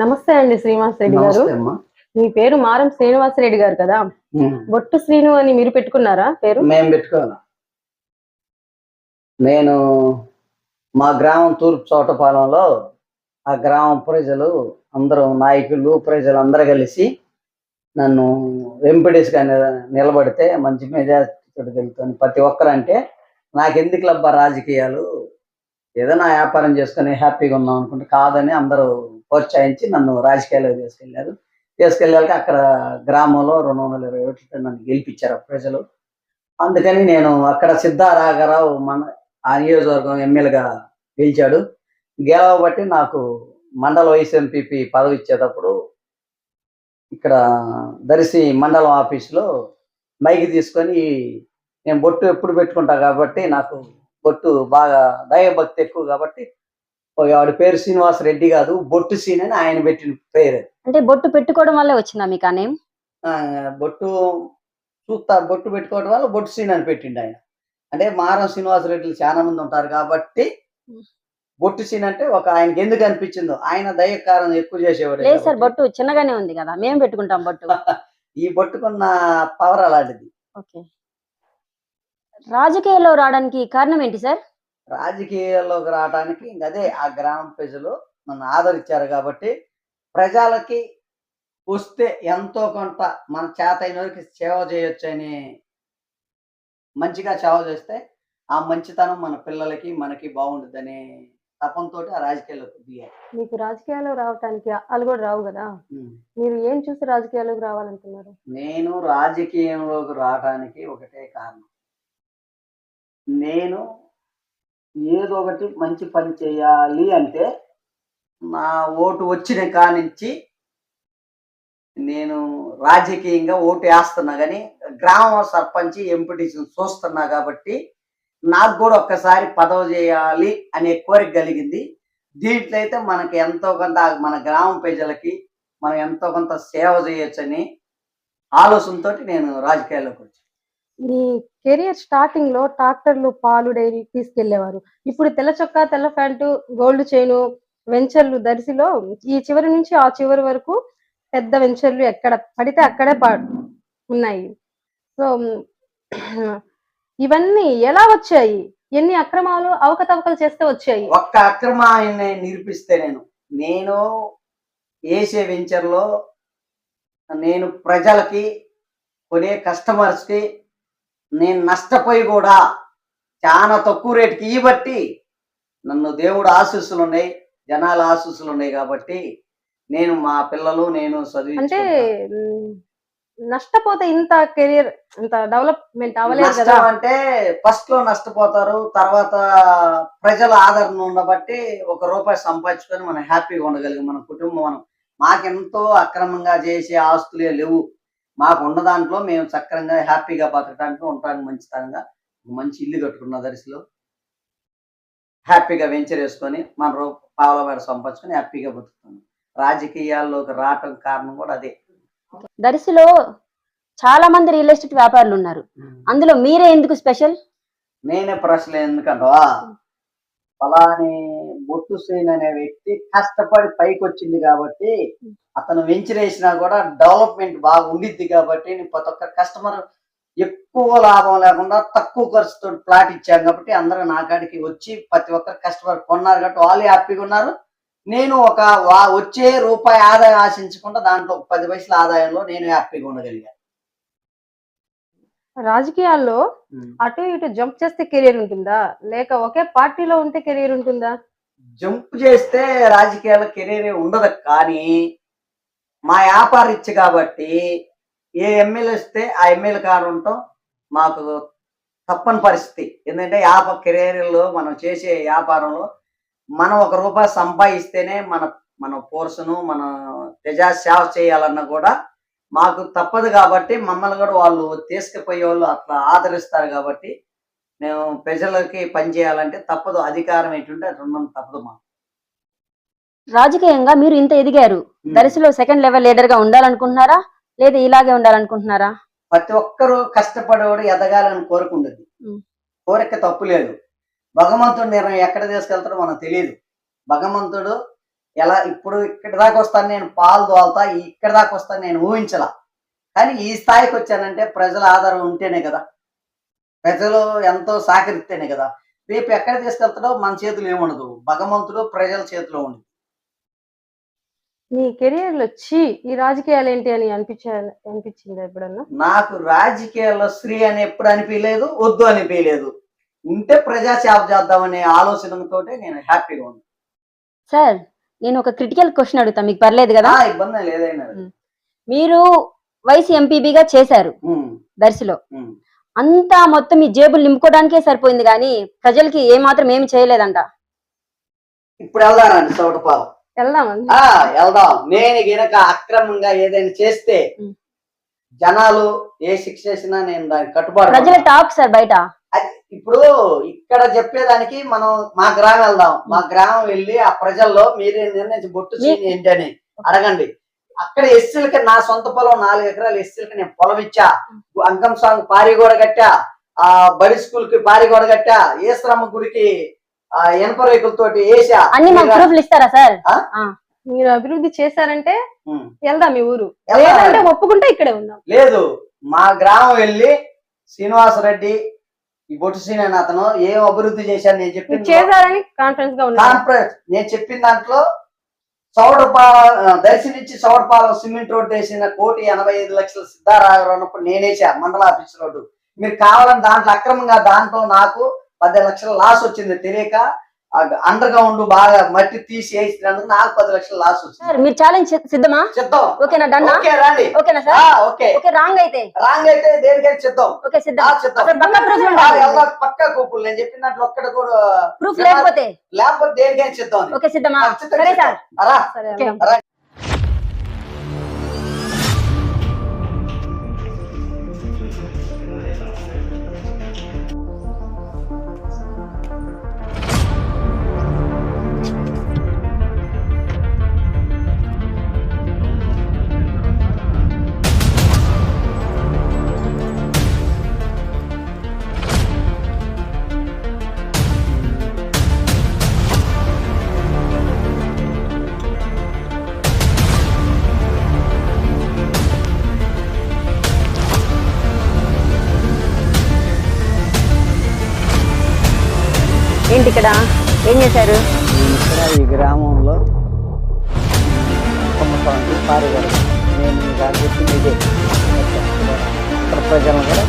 నమస్తే అండి శ్రీనివాస్ రెడ్డి గారు. మీ పేరు మారం శ్రీనివాస్ రెడ్డి గారు కదా. బొట్టు శ్రీను అని మీరు పెట్టుకున్నారా పేరు? మేము పెట్టుకోవాలి? నేను మా గ్రామం తూర్పు చోటపాలెంలో ఆ గ్రామం ప్రజలు అందరూ నాయకులు ప్రజలు అందరూ కలిసి నన్ను ఎంపీడీస్గా నిలబడితే మంచి మెజార్టీతో వెళ్తాను. ప్రతి ఒక్కరు అంటే నాకు ఎందుకు లబ్బా రాజకీయాలు? ఏదైనా వ్యాపారం చేసుకొని హ్యాపీగా ఉన్నాం అనుకుంటే కాదని అందరూ ప్రోత్సహించి నన్ను రాజకీయాల్లో తీసుకెళ్ళారు తీసుకెళ్ళాక అక్కడ గ్రామంలో రెండు వందల ఇరవై ఓట్లతో నన్ను గెలిపించారు ప్రజలు. అందుకని నేను అక్కడ సిద్ధారాఘరావు మన ఆ నియోజకవర్గం ఎమ్మెల్యేగా గెలిచాడు. గెలవబట్టి నాకు మండల వైస్ ఎంపీపీ పదవి ఇచ్చేటప్పుడు ఇక్కడ దర్శి మండలం ఆఫీసులో మైకి తీసుకొని నేను బొట్టు ఎప్పుడు పెట్టుకుంటా కాబట్టి నాకు బొట్టు బాగా దైవభక్తి ఎక్కువ కాబట్టి ఆవిడ పేరు శ్రీనివాస్ రెడ్డి కాదు బొట్టు సీన్ అని ఆయన పెట్టిన పేరు అంటే బొట్టు పెట్టుకోవడం వల్లే వచ్చిందా మీకు ఆ నేమ్? బొట్టు చూస్తా బొట్టు పెట్టుకోవడం వల్ల బొట్టు సీన్ అని పెట్టిండు ఆయన. అంటే మారం శ్రీనివాసరెడ్డిలు చాలా మంది ఉంటారు కాబట్టి బొట్టు సీన్ అంటే ఒక ఆయనకి ఎందుకు అనిపించిందో ఆయన దయకారం ఎక్కువ చేసేవాడు లేదు సార్ బొట్టు చిన్నగానే ఉంది కదా మేము పెట్టుకుంటాం బొట్టు. ఈ బొట్టుకున్న పవర్ అలాంటిది. ఓకే. రాజకీయాల్లో రావడానికి కారణం ఏంటి సార్? రాజకీయాల్లోకి రావడానికి ఇంక అదే ఆ గ్రామ ప్రజలు నన్ను ఆదరించారు కాబట్టి ప్రజలకి వస్తే ఎంతో కొంత మన చేత అయినోరికి సేవ చేయొచ్చు అని మంచిగా సేవ చేస్తే ఆ మంచితనం మన పిల్లలకి మనకి బాగుంటుందనే తపంతో ఆ రాజకీయాల్లోకి దిగారు. మీకు రాజకీయాల్లో రావటానికి వాళ్ళు కూడా రావు కదా? మీరు ఏం చూసి రాజకీయాల్లోకి రావాలనుకున్నారు నేను రాజకీయంలోకి రావడానికి ఒకటే కారణం. నేను ఏదో ఒకటి మంచి పని చేయాలి అంటే నా ఓటు వచ్చిన కానించి నేను రాజకీయంగా ఓటు వేస్తున్నా కానీ గ్రామ సర్పంచ్ ఎంపిటీషన్ చూస్తున్నా కాబట్టి నాకు కూడా ఒక్కసారి పదవి చేయాలి అనే కోరిక కలిగింది. దీంట్లో అయితే మనకి ఎంతో కొంత మన గ్రామ ప్రజలకి మనం ఎంతో కొంత సేవ చేయొచ్చని ఆలోచనతో నేను రాజకీయాల్లోకి వచ్చాను. మీ కెరియర్ స్టార్టింగ్లో ట్రాక్టర్లు పాలు డైరీ తీసుకెళ్ళేవారు. ఇప్పుడు తెల్ల చొక్కా తెల్ల ప్యాంటు గోల్డ్ చైను వెంచర్లు దర్శిలో ఈ చివరి నుంచి ఆ చివరి వరకు పెద్ద వెంచర్లు ఎక్కడ పడితే అక్కడే ఉన్నాయి. సో ఇవన్నీ ఎలా వచ్చాయి? ఎన్ని అక్రమాలు అవకతవకలు చేస్తే వచ్చాయి? ఒక్క అక్రమాన్ని నిరూపిస్తే నేను నేను ఏసే వెంచర్లో నేను ప్రజలకి కొనే కస్టమర్స్కి నేను నష్టపోయి కూడా చాలా తక్కువ రేటుకి ఇవ్వబట్టి నన్ను దేవుడు ఆశీస్సులు ఉన్నాయి జనాల ఆశీస్సులు ఉన్నాయి కాబట్టి నేను మా పిల్లలు నేను చదివి అంటే నష్టపోతే ఇంత కెరియర్ ఇంత డెవలప్మెంట్ అవ్వలేదు కదా? అంటే ఫస్ట్లో నష్టపోతారు తర్వాత ప్రజల ఆదరణ ఉండబట్టి ఒక రూపాయి సంపాదించుకొని మనం హ్యాపీగా ఉండగలిగాం. మన కుటుంబం మనం మాకెంతో అక్రమంగా చేసే ఆస్తులే లేవు. మాకు ఉన్న దాంట్లో మేము సక్రంగా హ్యాపీగా బతకడానికి ఉండడానికి మంచితనంగా మంచి ఇల్లు కట్టుకున్న దర్శిలో హ్యాపీగా వెంచర్ వేసుకొని మన రూ పావులబేడ సంపాదించుకొని హ్యాపీగా బతుకుతున్నాం. రాజకీయాల్లోకి రావటం కారణం కూడా అదే. దర్శిలో చాలా మంది రియల్ ఎస్టేట్ వ్యాపారులు ఉన్నారు. అందులో మీరే ఎందుకు స్పెషల్? నేనే ప్రశ్న ఎందుకంటవా? ఫలాని బొట్టు శ్రీన్ అనే వ్యక్తి కష్టపడి పైకి వచ్చింది కాబట్టి అతను వెంచర్ వేసినా కూడా డెవలప్మెంట్ బాగా ఉండిద్ది కాబట్టి నేను ప్రతి ఒక్క కస్టమర్ ఎక్కువ లాభం లేకుండా తక్కువ ఖర్చుతో ప్లాట్ ఇచ్చాను కాబట్టి అందరూ నా కాడికి వచ్చి ప్రతి ఒక్కరు కస్టమర్ కొన్నారు కాబట్టి వాళ్ళు హ్యాపీగా ఉన్నారు. నేను ఒక వా- వచ్చే రూపాయి ఆదాయం ఆశించకుండా దాంట్లో పది పైసల ఆదాయంలో నేను హ్యాపీగా ఉండగలిగాను. రాజకీయాల్లో అటు ఇటు జంప్ చేస్తే కెరియర్ ఉంటుందా? లేక ఒకే పార్టీలో ఉంటే కెరియర్ ఉంటుందా? జంప్ చేస్తే రాజకీయాల కెరీర్ ఉండదు కానీ మా వ్యాపార ఇచ్చి కాబట్టి ఏ ఎమ్మెల్యే వస్తే ఆ ఎమ్మెల్యే కారు ఉంటాం. మాకు తప్పని పరిస్థితి. ఎందుకంటే వ్యాప కెరీర్లో మనం చేసే వ్యాపారంలో మనం ఒక రూపాయి సంపాదిస్తేనే మన మన పోర్సును మన ప్రజా సేవ చేయాలన్నా కూడా మాకు తప్పదు కాబట్టి మమ్మల్ని కూడా వాళ్ళు తీసుకుపోయే వాళ్ళు అట్లా ఆదరిస్తారు కాబట్టి మేము ప్రజలకి పనిచేయాలంటే తప్పదు అధికారం ఎటుంటే అటు ఉండడం తప్పదు మాకు. రాజకీయంగా మీరు ఇంత ఎదిగారు. దర్శిలో సెకండ్ లెవెల్ లీడర్గా ఉండాలనుకుంటున్నారా? లేదా ఇలాగే ఉండాలనుకుంటున్నారా? ప్రతి ఒక్కరూ కష్టపడేవాడు ఎదగాలని కోరుకుండదు ఉం. కోరిక తప్పు లేదు భగవంతుడు నిర్ణయం ఎక్కడ తీసుకెళ్తాడో మనకు తెలియదు భగవంతుడు ఎలా ఇప్పుడు ఇక్కడి దాకా వస్తాను నేను పాలు తోలుతా ఇక్కడి దాకా వస్తాను నేను ఊహించలా. కానీ ఈ స్థాయికి వచ్చానంటే ప్రజల ఆధారం ఉంటేనే కదా. ప్రజలు ఎంతో సహకరిస్తేనే కదా. రేపు ఎక్కడ తీసుకెళ్తాడో మన చేతిలో ఏముండదు. భగవంతుడు ప్రజల చేతిలో ఉండదు మీ కెరియర్లో వచ్చి ఈ రాజకీయాలు ఏంటి అని అనిపించా అనిపించిందా ఎప్పుడన్నా? నాకు రాజకీయాల్లో స్త్రీ అని ఎప్పుడు అనిపించలేదు వద్దు అనిపించలేదు. ఉంటే ప్రజా సేవ చేద్దామనే ఆలోచనతో నేను హ్యాపీగా ఉన్నాను. సార్ నేను ఒక క్రిటికల్ క్వశ్చన్ అడుగుతా మీకు పర్లేదు కదా? ఆ, ఇబ్బంది లేదైనా మీరు వైస్ ఎంపీబీగా చేశారు దర్శిలో. అంతా మొత్తం మీ జేబులు నింపుకోవడానికే సరిపోయింది కానీ ప్రజలకి ఏ మాత్రం ఏమి చేయలేదంట? ఇప్పుడు వెళ్దానండి ఆ వెళ్దాం. నేను గినక అక్రమంగా ఏదైనా చేస్తే. జనాలు ఏ శిక్ష చేసినా నేను దానికి కట్టుబాటు ప్రజల. టాక్ సార్ బయట. ఇప్పుడు ఇక్కడ చెప్పేదానికి మనం మా గ్రామం వెళ్దాం. మా గ్రామం వెళ్ళి ఆ ప్రజల్లో మీరే నిర్ణయించి బొట్టు చీని ఏంటి అని అడగండి. అక్కడ ఎస్సీలకి నా సొంత పొలం నాలుగు ఎకరాలు ఎస్సీలకి నేను పొలం ఇచ్చా. అంకం సాంగ్ పారి కూడా కట్టా. ఆ బడి స్కూల్కి పారి కూడా కట్టా. ఏశ్రమ గుడికి ఆ ఇనప రేకులతోటి వేసా. అన్ని ప్రూఫ్లు ఇస్తారా సార్? మీరు అభివృద్ధి చేశారంటే. వెళ్దాం మీ ఊరు. ఒప్పుకుంటే ఇక్కడే ఉందాం. లేదు మా గ్రామం వెళ్ళి శ్రీనివాసరెడ్డి ఈ బొట్టు శ్రీని అని అతను ఏం అభివృద్ధి చేశాను నేను మీరు చెప్పిన చేశారని కాన్ఫిడెన్స్గా నేను చెప్పిన దాంట్లో చౌడపాలెం దర్శనించి చౌడపాలెం సిమెంట్ రోడ్డు వేసిన కోటి ఎనభై ఐదు లక్షల సిద్ధారాఘరావు ఉన్నప్పుడు నేనేసా మండల ఆఫీస్ రోడ్డు మీరు కావాలని దాంట్లో అక్రమంగా దాంట్లో నాకు పది లక్షల లాస్ వచ్చింది తెలియక అండర్ గ్రౌండ్ బాగా మట్టి తీసి వేసినందుకు నాకు పది లక్షల లాస్ వచ్చింది. మీరు ఛాలెంజ్ సిద్ధమా? సిద్ధం. ఓకేనా డన్నా ఓకే రండి. ఓకేనా సార్? ఓకే ఓకే రాంగ్ అయితే. రాంగ్ అయితే దేనికైనా సిద్ధం. ఓకే సిద్ధం. సిద్ధం. పక్కా ప్రూఫ్ ఉండాలి పక్కా కూపులు నేను చెప్పిన దాంట్లో ఒక్కడ కూడా ప్రూఫ్ లేకపోతే? లేకపోతే దేనికైనా సిద్ధం. ఓకే సిద్ధమా? సరే. సార్. అరా ఏంటి ఇక్కడ? ఏం చేశారు? ఇక్కడ ఈ గ్రామంలో కొమ్మసానికి పారిగారు నేను దాని ప్రజలను కూడా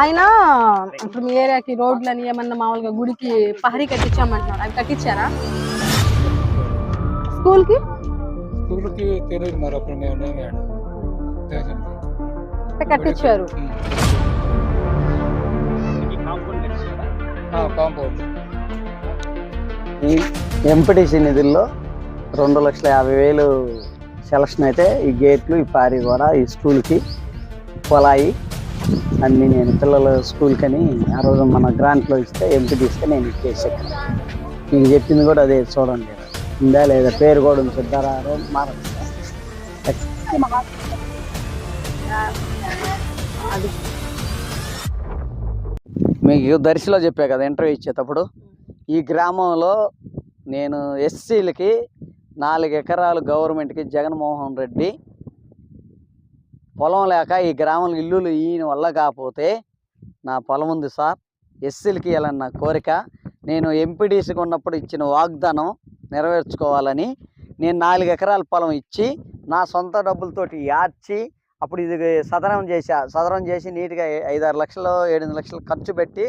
ఆయన ఇప్పుడు మీ ఏరియాకి రోడ్లని ఏమన్నా మామూలుగా గుడికి పహరీ కట్టించామంటున్నారు. అవి కట్టించారా? స్కూల్కి కట్టించారు. ఈ ఎంపీటీసీ నిధుల్లో రెండు లక్షల యాభై వేలు సెలక్షన్ అయితే ఈ గేట్లు ఈ పారి కూడా ఈ స్కూల్కి పొలాయి అన్నీ నేను పిల్లల స్కూల్కని ఆ రోజు మన గ్రాంట్లో ఇస్తే ఎంపీటీసీకి నేను ఇచ్చేసాను నేను చెప్పింది కూడా అదే చూడండి. ఉందా లేదా? పేరు కూడా ఉంది. సిద్ధారావు మార మీకు దర్శిలో చెప్పా కదా ఇంటర్వ్యూ ఇచ్చేటప్పుడు. ఈ గ్రామంలో నేను ఎస్సీలకి నాలుగు ఎకరాలు గవర్నమెంట్కి జగన్మోహన్ రెడ్డి పొలం లేక ఈ గ్రామంలో ఇల్లులు ఈయన వల్ల కాకపోతే నా పొలం ఉంది సార్. ఎస్సీలకి ఇవ్వాలని నా కోరిక. నేను ఎంపీడీసీకి ఉన్నప్పుడు ఇచ్చిన వాగ్దానం నెరవేర్చుకోవాలని నేను నాలుగు ఎకరాల పొలం ఇచ్చి నా సొంత డబ్బులతోటి యాడ్చి అప్పుడు ఇది సదనం చేశా. సదనం చేసి నీట్గా ఐదారు లక్షలు ఏడెనిమిది లక్షలు ఖర్చు పెట్టి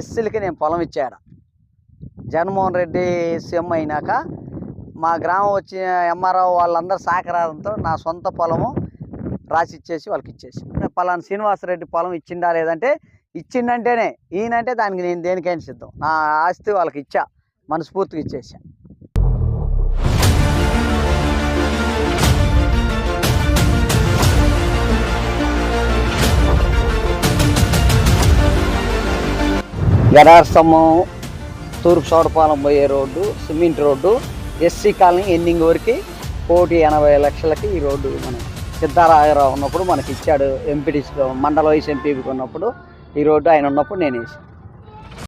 ఎస్సీలకి నేను పొలం ఇచ్చాడు జగన్మోహన్ రెడ్డి సీఎం అయినాక మా గ్రామం వచ్చిన ఎంఆర్ఓ వాళ్ళందరూ సహకారంతో నా సొంత పొలము రాసి ఇచ్చేసి వాళ్ళకి ఇచ్చేసి పలానా శ్రీనివాసరెడ్డి పొలం ఇచ్చిండా లేదంటే ఇచ్చిండంటేనే ఈయనంటే దానికి నేను దేనికైనా సిద్ధం. నా ఆస్తి వాళ్ళకి ఇచ్చా మనస్ఫూర్తిగా ఇచ్చేసా. గడార్ తూర్పు చోడపాలెం పోయే road cement road SC colony ending వరకు కోటి ఎనభై లక్షలకి ఈ రోడ్డు మనం సిద్ధారాయరావు ఉన్నప్పుడు మనకి ఇచ్చాడు ఎంపీటీసీ మండల వైస్ ఎంపీకి ఉన్నప్పుడు ఈ రోడ్డు ఆయన ఉన్నప్పుడు నేను వేసాను